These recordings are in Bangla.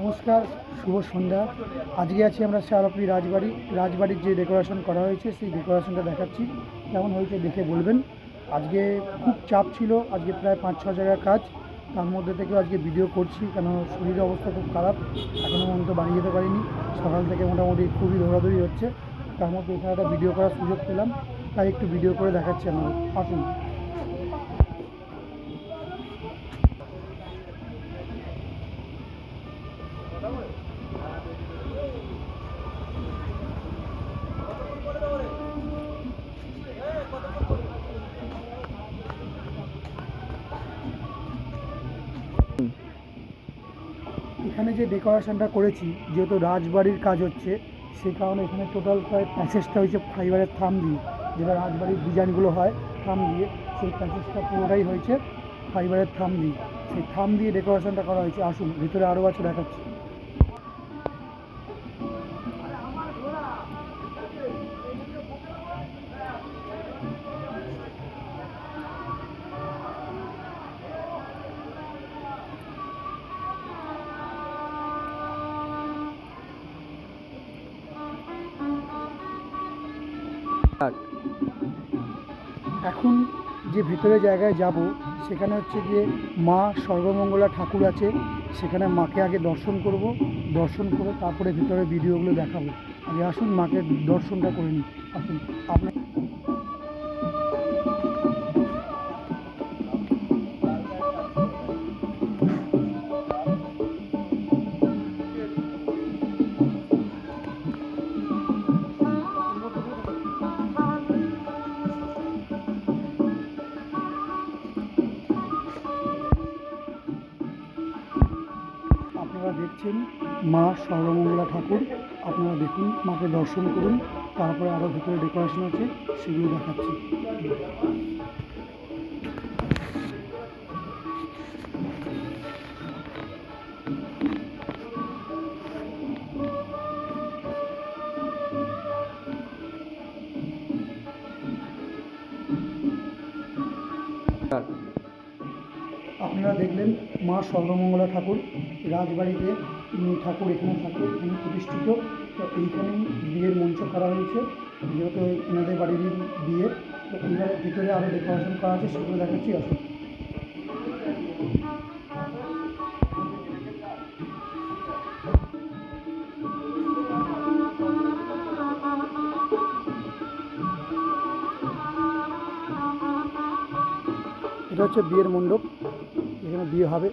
নমস্কার, শুভ সন্ধ্যা। আজকে আছি আমরা শ্যালপলি রাজবাড়ি। রাজবাড়ির যে ডেকোরেশন করা হয়েছে, সেই ডেকোরেশনটা দেখাচ্ছি। কেমন হয়েছে দেখে বলবেন। আজকে খুব চাপ ছিল, আজকে প্রায় পাঁচ, ছ জায়গার কাজ। তার মধ্যে থেকেও আজকে ভিডিও করছি, কেন শরীরের অবস্থা খুব খারাপ। এখনও পর্যন্ত বাড়ি যেতে পারিনি। সকাল থেকে মোটামুটি খুবই দৌড়াদৌড়ি হচ্ছে। তার মধ্যে এখানে একটা ভিডিও করার সুযোগ পেলাম। তাই একটু ভিডিও করে দেখাচ্ছি আমরা আসুন। এখানে যে ডেকোরেশনটা করেছি, যেহেতু রাজবাড়ির কাজ হচ্ছে সেই কারণে এখানে টোটাল প্রায় প্যাসেজটা হয়েছে ফাইবারের থাম দিয়ে। যেটা রাজবাড়ির ডিজাইনগুলো হয় থাম দিয়ে, সেই প্যাসেজটা পুরোটাই হয়েছে ফাইবারের থাম দিয়ে। সেই থাম দিয়ে ডেকোরেশনটা করা হয়েছে। আসুন, ভিতরে আরও আছে দেখাচ্ছি। এখন যে ভিতরে জায়গায় যাব, সেখানে হচ্ছে গিয়ে মা সর্বমঙ্গলা ঠাকুর আছে, সেখানে মাকে আগে দর্শন করব, দর্শন করে তারপরে ভিতরে ভিডিওগুলো দেখাবো। আগে আসুন, মাকে দর্শনটা করে নিই। আসুন, আপনার আপনারা মা সর্বমঙ্গলা ঠাকুর। আপনারা দেখুন, মাকে দর্শন করুন, তারপরে আরও ভিতরে ডেকোরেশন আছে, সেগুলো দেখাচ্ছি। আপনারা দেখলেন মা সর্বমঙ্গলা ঠাকুর রাজবাড়িতে ঠাকুর এখানে থাকে এখানে প্রতিষ্ঠিত। তো এইখানেই বিয়ের মঞ্চ করা হয়েছে। যেহেতু এনাদের বাড়ির বিয়ে, তো এইবার ভিতরে আরও ডেকোরেশন করা আছে, সেগুলো দেখাচ্ছি, আসুন। এটা হচ্ছে বিয়ের মণ্ডপ। এখানে বিয়ে হবে।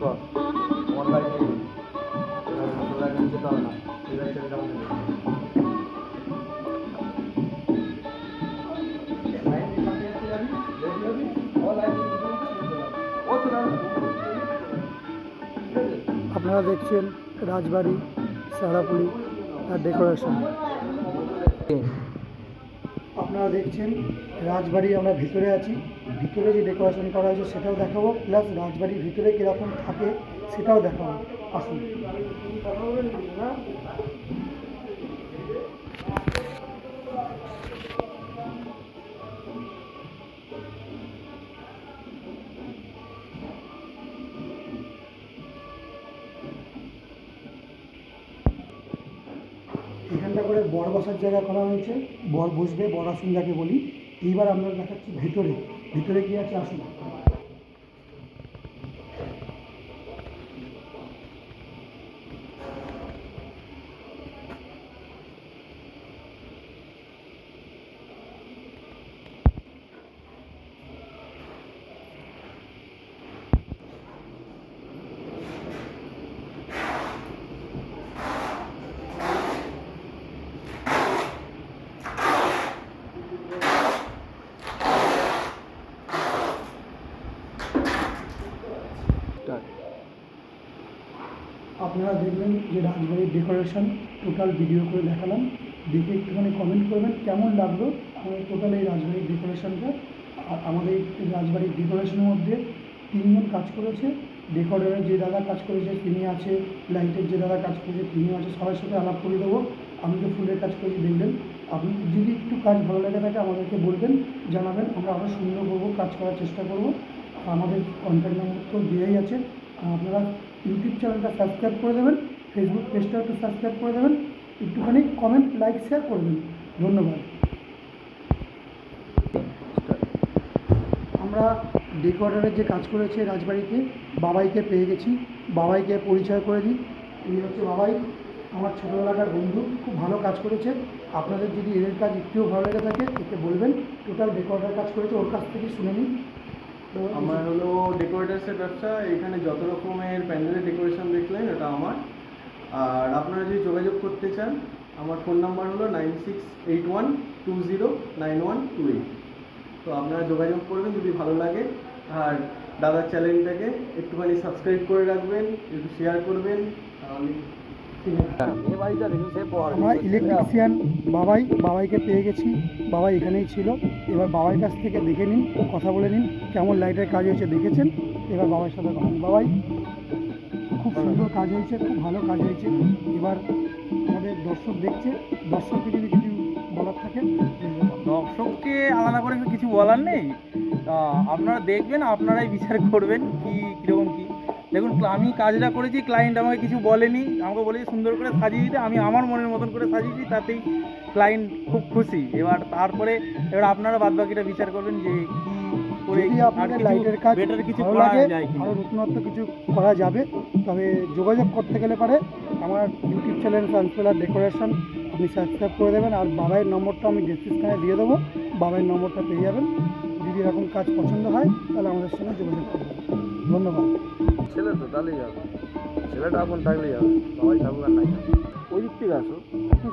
কর আমার বাড়ি নেই তোর বাড়ি নিয়ে যেতে হবে না তুই বাড়ি ছেড়ে যাব আপনারা দেখছেন রাজবাড়ি সারাপুলি তার ডেকোরেশন আপনারা দেখছেন, রাজবাড়ি আমরা ভিতরে আছি। ভিতরে যে ডেকোরেশন করা হয়েছে সেটাও দেখাবো প্লাস রাজবাড়ির ভিতরে কীরকম থাকে সেটাও দেখাবো। আসুন। এখানটা করে বর বসার জায়গা করা হয়েছে। বর বসবে, বর আসন যাকে বলি। এইবার আমরা দেখাচ্ছি ভিতরে। ভিতরে কি আছে? আসুন। আপনারা দেখবেন যে রাজবাড়ির ডেকোরেশন টোটাল ভিডিও করে দেখালাম। দেখে একটুখানি কমেন্ট করবেন, কেমন লাগল আমাদের টোটাল এই রাজবাড়ির ডেকোরেশনটা আর আমাদের রাজবাড়ির ডেকোরেশনের মধ্যে তিনজন কাজ করেছে। ডেকোরের যে দাদা কাজ করেছে, তিনি আছে লাইটের যে দাদা কাজ করেছে তিনি আছে। সবার সাথে আলাপ করে দেবো। আমি তো ফুলের কাজ করেছি, দেখবেন। আপনি যদি একটু কাজ ভালো লেগে থাকে, আমাদেরকে বলবেন, জানাবেন। আমরা আরও সুন্দর করব কাজ করার চেষ্টা করব। আমাদের কন্ট্যাক্ট নম্বর তো দেওয়াই আছে। আপনারা ইউটিউব চ্যানেলটা সাবস্ক্রাইব করে দেবেন ফেসবুক পেজটা একটু সাবস্ক্রাইব করে দেবেন, একটুখানি কমেন্ট লাইক শেয়ার করবেন ধন্যবাদ। আমরা ডেকোরেটারের যে কাজ করেছে রাজবাড়িতে, বাবাইকে পেয়ে গেছি। বাবাইকে পরিচয় করে দিই। এই হচ্ছে বাবাই। আমার ছোটোবেলাকার বন্ধু, খুব ভালো কাজ করেছে। আপনাদের যদি এদের কাজ একটুও ভালো লেগে থাকে, একে বলবেন। টোটাল ডেকোরেটার কাজ করেছে, ওর কাছ থেকে শুনে নিন। আমার হলো ডেকোরেটার্সের ব্যবসা, এখানে যত রকমের প্যান্ডেলের ডেকোরেশন দেখলেন এটা আমার। আর আপনারা যদি যোগাযোগ করতে চান, আমার ফোন নাম্বার হলো nine six eight one two zero nine one two eight তো আপনারা যোগাযোগ করবেন যদি ভালো লাগে। আর দাদার চ্যানেলটাকে একটুখানি সাবস্ক্রাইব করে রাখবেন, একটু শেয়ার করবেন। তাহলে আমার ইলেকট্রিশিয়ান বাবাই, বাবাইকে পেয়ে গেছি। বাবাই এখানেই ছিল। এবার বাবার কাছ থেকে দেখে নিন, কথা বলে নিন, কেমন লাইটের কাজ হয়েছে দেখেছেন? এবার বাবার সাথে কথা বাবাই, খুব সুন্দর কাজ হয়েছে, খুব ভালো কাজ হয়েছে। এবার আমাদের দর্শক দেখছে। দর্শককে যদি কিছু বলার থাকে দর্শককে আলাদা করে কিছু বলার নেই। আপনারা দেখবেন, আপনারাই বিচার করবেন কি, কীরকম কি। দেখুন আমি কাজটা করেছি ক্লায়েন্ট আমাকে কিছু বলেনি আমাকে বলেছে সুন্দর করে সাজিয়ে দিতে আমি আমার মনের মতন করে সাজিয়েছি তাতেই ক্লায়েন্ট খুব খুশি। এবার তারপরে এবার আপনারা বাদবাকিটা বিচার করবেন যে কি করে আর লাইটের কাজ বেটার কিছু করা যায় আরও নতুনত্ব কিছু করা যাবে তবে যোগাযোগ করতে গেলে পারে। আমার ইউটিউব চ্যানেল সানসেলার ডেকোরেশন আপনি সাবস্ক্রাইব করে দেবেন আর বাবাইয়ের নম্বরটা আমি ডিসক্রিপশানে দিয়ে দেবো বাবাইয়ের নম্বরটা পেয়ে যাবেন। যদি এরকম কাজ পছন্দ হয় তাহলে আমাদের সঙ্গে যোগাযোগ করবেন। ধন্যবাদ। ছেলে তো, তাহলেই হবে ছেলেটা এখন থাকলেই হবে সবাই থাকুক আর নাই। ওই দিক থেকে আসো